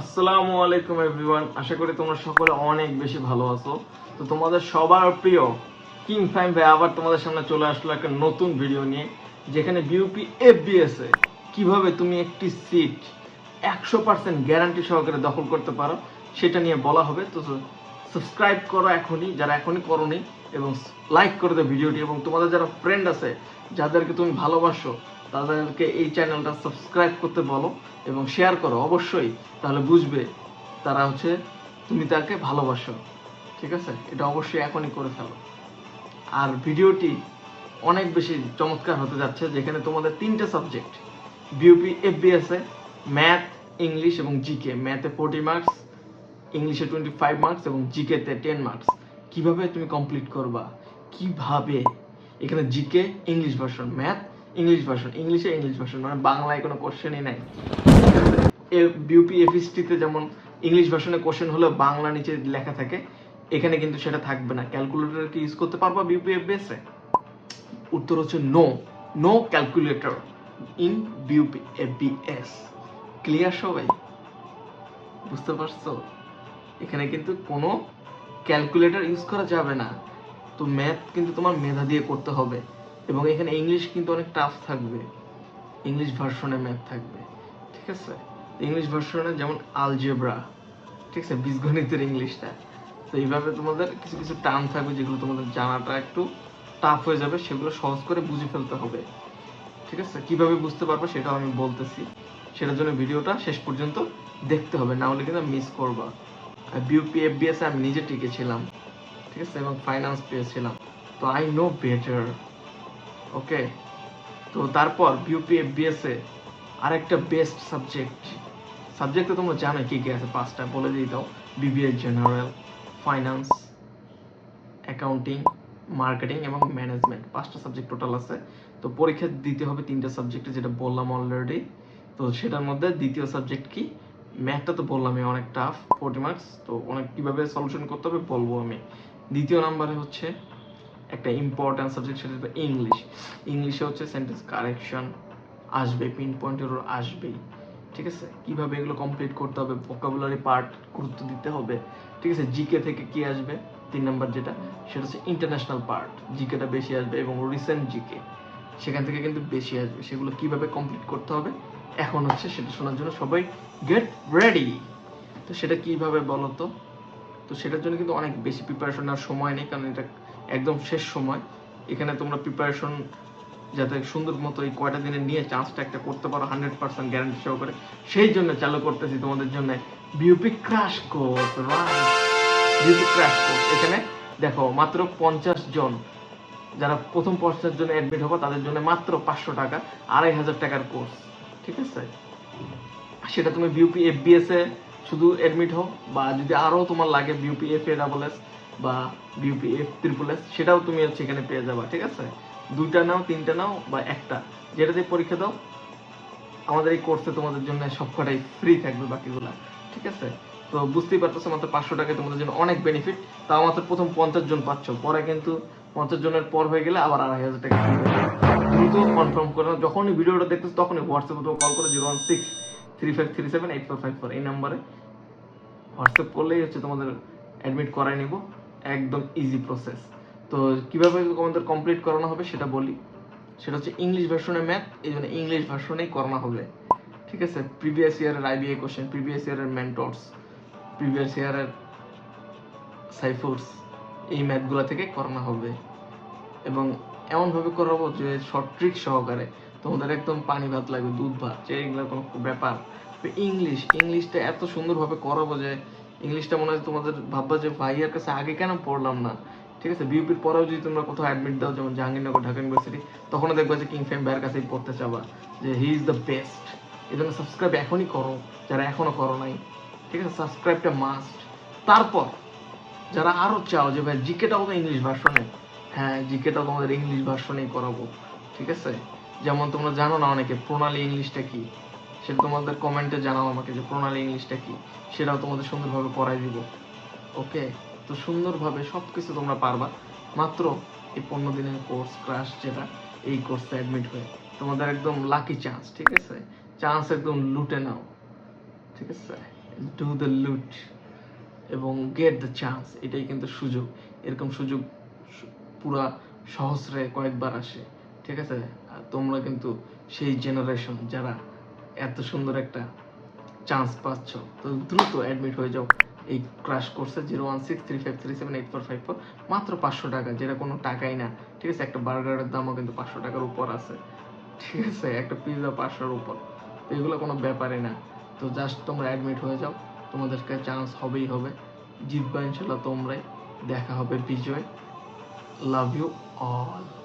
আসসালামু আলাইকুম এভরিওয়ান। আশা করি তোমরা সকলে অনেক বেশি ভালো আছো। তো তোমাদের সবার প্রিয় কিং ফাইম ভাই আবার তোমাদের সামনে চলে আসলো একটা নতুন ভিডিও নিয়ে, যেখানে বিউপি এফবিএস এ কীভাবে তুমি একটি সিট একশো পার্সেন্ট গ্যারান্টি সহকারে দখল করতে পারো, সেটা নিয়ে বলা হবে। তো সাবস্ক্রাইব করো এখনই, যারা এখনই করোনি, এবং লাইক করে দাও ভিডিওটি এবং তোমাদের যারা ফ্রেন্ড আছে, যাদেরকে তুমি ভালোবাসো তাদেরকে এই চ্যানেলটা সাবস্ক্রাইব করতে বলো এবং শেয়ার করো অবশ্যই, তাহলে বুঝবে তারা হচ্ছে তুমি তাকে ভালোবাসো, ঠিক আছে? এটা অবশ্যই এখনই করে ফেলো। আর ভিডিওটি অনেক বেশি চমৎকার হতে যাচ্ছে, যেখানে তোমাদের তিনটে subject BUP FBS math English এবং জিকে ম্যাথে ফোর্টি মার্কস ইংলিশে টোয়েন্টি ফাইভ মার্কস এবং জিকেতে টেন মার্কস কীভাবে তুমি কমপ্লিট করবা? কীভাবে? এখানে GK English version math English version ইংলিশে ইংলিশ ভার্সন মানে বাংলায় কোনো কোশ্চেনই নাই। বিউপি এফএসটিতে যেমন ইংলিশ ভার্সনে কোশ্চেন হলে বাংলা নিচে লেখা থাকে, এখানে কিন্তু সেটা থাকবে না। ক্যালকুলেটর কি ইউজ করতে পারবা বিউপি এফবিএস উত্তর হচ্ছে no no calculator in BUP FBS clear সবাই? বুঝতে পারছ? এখানে কিন্তু কোনো ক্যালকুলেটর ইউজ করা যাবে না। তো ম্যাথ কিন্তু তোমার মেধা দিয়ে করতে হবে। এবং এখানে ইংলিশ কিন্তু অনেক টাফ থাকবে। ইংলিশ ভার্সনে ম্যাথ থাকবে। ঠিক আছে? ইংলিশ ভার্সনে যেমন আলজেব্রা ঠিক আছে? বীজগণিতের ইংলিশটা তো এইভাবে তোমাদের কিছু কিছু টার্ম থাকবে যেগুলো তোমাদের জানাটা একটু টাফ হয়ে যাবে, সেগুলো সহজ করে বুঝে ফেলতে হবে। ঠিক আছে? কীভাবে বুঝতে পারব সেটাও আমি বলতেছি। সেটার জন্য ভিডিওটা শেষ পর্যন্ত দেখতে হবে, না হলে কিন্তু মিস করবা। বিউপি এফবিএস আমি নিজে টিকেছিলাম ঠিক আছে? এবং ফাইন্যান্স পেয়েছিলাম। তো আই নো বেটার ওকে? তো তারপর বিউপি এফবিএস এ আরেকটা বেস্ট সাবজেক্ট সাবজেক্টে তোমরা জানো কি কি আছে, পাঁচটা। বলে দিয়ে দাও BBA general finance accounting marketing এবং ম্যানেজমেন্ট পাঁচটা সাবজেক্ট টোটাল আছে। তো পরীক্ষা দিতে হবে তিনটা সাবজেক্টে যেটা বললাম অলরেডি তো সেটার মধ্যে দ্বিতীয় সাবজেক্ট কি? ম্যাথটা তো বললামই অনেক টাফ ফোর্টি মার্কস তো অনেক কীভাবে সলিউশন করতে হবে বলব আমি। দ্বিতীয় নাম্বারে হচ্ছে একটা ইম্পর্ট্যান্ট সাবজেক্ট সেটা হচ্ছে ইংলিশ ইংলিশে হচ্ছে সেন্টেন্স কারেকশন আসবে পিন পয়েন্টের আসবেই, ঠিক আছে? কীভাবে এগুলো কমপ্লিট করতে হবে ভোকাবুলারি পার্ট গুরুত্ব দিতে হবে, ঠিক আছে? জিকে থেকে কি আসবে? তিন নাম্বার যেটা, সেটা হচ্ছে ইন্টারন্যাশনাল পার্ট জিকেটা বেশি আসবে এবং রিসেন্ট জিকে সেখান থেকে কিন্তু বেশি আসবে। সেগুলো কীভাবে কমপ্লিট করতে হবে, এখন হচ্ছে সেটা শোনার জন্য সবাই গেট রেডি তো সেটা কীভাবে বলো তো তো সেটার জন্য কিন্তু অনেক বেশি প্রিপারেশন নেওয়ার সময় নেই, কারণ এটা একদম শেষ সময়। এখানে তোমরা প্রিপারেশন যাতে সুন্দর মতো এই কয়টা দিনে নিয়ে চান্সটা একটা করতে পারো হান্ড্রেড পার্সেন্ট গ্যারান্টি সহকারে। সেই জন্য চালু করতেছি তোমাদের জন্য BUP crash course BUP crash course এখানে দেখো, মাত্র পঞ্চাশ জন, যারা প্রথম পঞ্চাশ জন অ্যাডমিট হব, তাদের জন্য মাত্র পাঁচশো টাকা, আড়াই হাজার টাকার কোর্স ঠিক আছে? সেটা তুমি বিউপি এফবিএস এ শুধু অ্যাডমিট হও বা যদি আরও তোমার লাগে BUP F A double S বা বিউপি এফ ট্রিপল এস সেটাও তুমি হচ্ছে এখানে পেয়ে যাবা, ঠিক আছে? দুইটা নাও, তিনটা নাও বা একটা। যেটা দিয়ে পরীক্ষা দাও, আমাদের এই কোর্সে তোমাদের জন্য সবকটাই ফ্রি থাকবে বাকিগুলা, ঠিক আছে? তো বুঝতেই পারতেছো, মাত্র পাঁচশো টাকায় তোমাদের জন্য অনেক বেনিফিট তাও মাত্র প্রথম পঞ্চাশ জন পাচ্ছ, পরে কিন্তু পঞ্চাশ জনের পর হয়ে গেলে আবার আড়াই হাজার টাকা দ্রুত কনফার্ম করে। যখনই ভিডিওটা দেখতেছো, তখনই হোয়াটসঅ্যাপে তোমাকে কল করে zero one six three five three seven eight four five four এই নাম্বারে হোয়াটসঅ্যাপ করলেই হচ্ছে তোমাদের অ্যাডমিট করাই নিব। একদম ইজি প্রসেস তো কীভাবে তোমাদের কমপ্লিট করানো হবে সেটা বলি। সেটা হচ্ছে ইংলিশ ভার্সনে ম্যাথ এই জন্য ইংলিশ ভার্সনেই করানো হবে। ঠিক আছে? প্রিভিয়াস ইয়ারের আইবিএ কোশ্চেন প্রিভিয়াস ইয়ারের মেন্টরস প্রিভিয়াস ইয়ারের সাইফোর্স এই ম্যাথগুলো থেকে করানো হবে। এবং এমনভাবে করাবো যে শর্ট ট্রিক সহকারে তোমাদের একদম পানি ভাত লাগবে, দুধ ভাত, যে এগুলো কোনো ব্যাপার ইংলিশ ইংলিশটা এত সুন্দরভাবে করাবো যে ইংলিশটা মনে হয় তোমাদের ভাববা যে ভাইয়ার কাছে আগে কেন পড়লাম না? ঠিক আছে? বিউপির পরেও যদি তোমরা কোথাও অ্যাডমিট দাও, যেমন জাহাঙ্গীরনগর ঢাকা ইউনিভার্সিটি তখনও দেখবা যে কিং ফেম ভাইয়ের কাছেই পড়তে চাবা, যে হি ইজ দ্য বেস্ট এই জন্য সাবস্ক্রাইব এখনই করো, যারা এখনও করো নাই। ঠিক আছে? সাবস্ক্রাইবটা মাস্ট তারপর, যারা আরও চাও যে ভাই জিকেটাও তো ইংলিশ ভার্সনে হ্যাঁ জিকেটাও তোমাদের ইংলিশ ভার্সনেই করাবো। ঠিক আছে? যেমন তোমরা জানো না অনেকে, প্রণালী ইংলিশটা কি? সেটা তোমাদের কমেন্টে জানাও আমাকে যে প্রণালী ইংলিশটা কি, সেটাও তোমাদের সুন্দরভাবে করাই দিব। ওকে তো সুন্দরভাবে সব কিছু তোমরা পারবা। মাত্র এই পনেরো দিনের কোর্স ক্রাশ যেটা, এই কোর্সে অ্যাডমিট হয়ে। তোমাদের একদম লাকি চান্স ঠিক আছে? চান্স একদম লুটে নাও। ঠিক আছে? ডু দ্য লুট এবং গেট দ্য চান্স এটাই কিন্তু সুযোগ। এরকম সুযোগ পুরা সহস্রে কয়েকবার আসে। ঠিক আছে? আর তোমরা কিন্তু সেই জেনারেশন যারা এত সুন্দর একটা চান্স পাচ্ছ। তো দ্রুত অ্যাডমিট হয়ে যাও। এই ক্রাশ কোর্সে zero one six three five three seven eight four five four মাত্র পাঁচশো টাকা, যেটা কোনো টাকাই না। ঠিক আছে, একটা বার্গারের দামও কিন্তু পাঁচশো টাকার উপর আছে। ঠিক আছে, একটা পিৎজা পাঁচশোর উপর। তো এগুলো কোনো ব্যাপারই না। তো জাস্ট তোমরা অ্যাডমিট হয়ে যাও। তোমাদেরকে চান্স হবেই হবে। জিতবা ইনশাল্লাহ তোমরাই। দেখা হবে বিজয়। Love you all